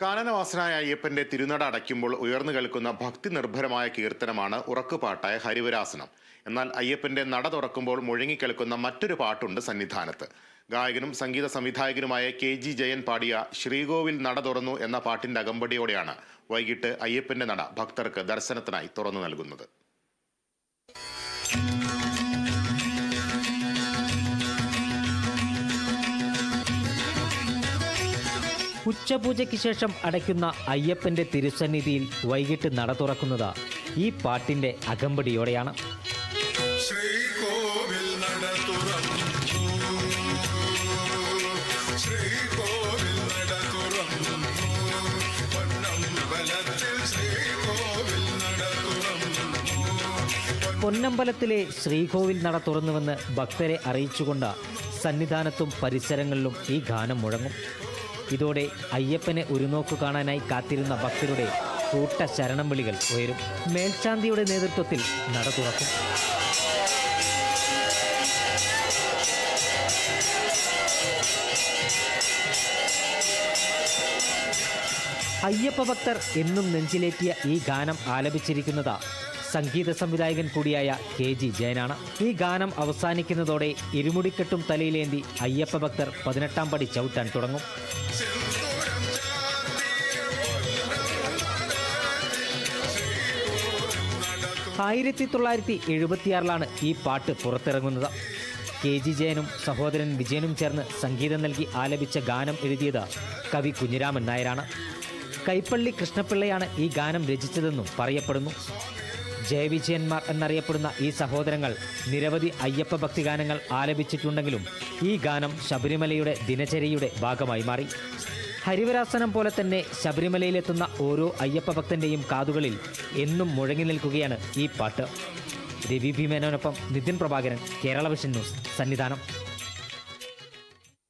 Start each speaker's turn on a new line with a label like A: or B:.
A: കാനനവാസനായ അയ്യപ്പന്റെ തിരുനട അടയ്ക്കുമ്പോൾ ഉയർന്നു കേൾക്കുന്ന ഭക്തി നിർഭരമായ കീർത്തനമാണ് ഉറക്കുപാട്ടായ ഹരിവരാസനം. എന്നാൽ അയ്യപ്പന്റെ നട തുറക്കുമ്പോൾ മുഴങ്ങിക്കേൾക്കുന്ന മറ്റൊരു പാട്ടുണ്ട് സന്നിധാനത്ത്. ഗായകനും സംഗീത സംവിധായകനുമായ കെ ജി ജയൻ പാടിയ ശ്രീകോവിൽ നട തുറന്നു എന്ന പാട്ടിന്റെ അകമ്പടിയോടെയാണ് വൈകിട്ട് അയ്യപ്പന്റെ നട ഭക്തർക്ക് ദർശനത്തിനായി തുറന്നു നൽകുന്നത്.
B: ഉച്ചപൂജയ്ക്ക് ശേഷം അടയ്ക്കുന്ന അയ്യപ്പന്റെ തിരുസന്നിധിയിൽ വൈകിട്ട് നട തുറക്കുന്നത് ഈ പാട്ടിന്റെ അകമ്പടിയോടെയാണ്.
C: ശ്രീകോവിൽ നട തുറന്നു. ശ്രീകോവിൽ നട തുറന്നു. പൊന്നമ്പലത്തിൽ ശ്രീകോവിൽ നട തുറന്നു
B: പൊന്നമ്പലത്തിലെ ശ്രീകോവിൽ നട തുറന്നുവെന്ന് ഭക്തരെ അറിയിച്ചുകൊണ്ട് സന്നിധാനത്തും പരിസരങ്ങളിലും ഈ ഗാനം മുഴങ്ങും. ഇതോടെ അയ്യപ്പനെ ഒരു നോക്കു കാണാനായി കാത്തിരുന്ന ഭക്തരുടെ കൂട്ട ശരണം വിളികൾ ഉയരും. മേൽശാന്തിയുടെ നേതൃത്വത്തിൽ നട തുറക്കും. അയ്യപ്പ ഭക്തർ എന്നും നെഞ്ചിലേറ്റിയ ഈ ഗാനം ആലപിച്ചിരിക്കുന്നത്. സംഗീത സംവിധായകൻ കൂടിയായ കെ ജി ജയനാണ്. ഈ ഗാനം അവസാനിക്കുന്നതോടെ ഇരുമുടിക്കെട്ടും തലയിലേന്തി അയ്യപ്പ ഭക്തർ പതിനെട്ടാം പടി ചവിട്ടാൻ തുടങ്ങും. ആയിരത്തി തൊള്ളായിരത്തി എഴുപത്തിയാറിലാണ് ഈ പാട്ട് പുറത്തിറങ്ങുന്നത്. കെ ജി ജയനും സഹോദരൻ വിജയനും ചേർന്ന് സംഗീതം നൽകി ആലപിച്ച ഗാനം എഴുതിയത് കവി കുഞ്ഞിരാമൻ നായരാണ്. കൈപ്പള്ളി കൃഷ്ണപിള്ളയാണ് ഈ ഗാനം രചിച്ചതെന്നും പറയപ്പെടുന്നു. ജയവിജയന്മാർ എന്നറിയപ്പെടുന്ന ഈ സഹോദരങ്ങൾ നിരവധി അയ്യപ്പ ഭക്തിഗാനങ്ങൾ ആലപിച്ചിട്ടുണ്ടെങ്കിലും ഈ ഗാനം ശബരിമലയുടെ ദിനചര്യയുടെ ഭാഗമായി മാറി. ഹരിവരാസനം പോലെ തന്നെ ശബരിമലയിലെത്തുന്ന ഓരോ അയ്യപ്പ ഭക്തന്റെയും കാതുകളിൽ എന്നും മുഴങ്ങി നിൽക്കുകയാണ് ഈ പാട്ട്. രവി ഭീമേനോനൊപ്പം നിതിൻ പ്രഭാകരൻ കേരള വിഷൻ ന്യൂസ് സന്നിധാനം.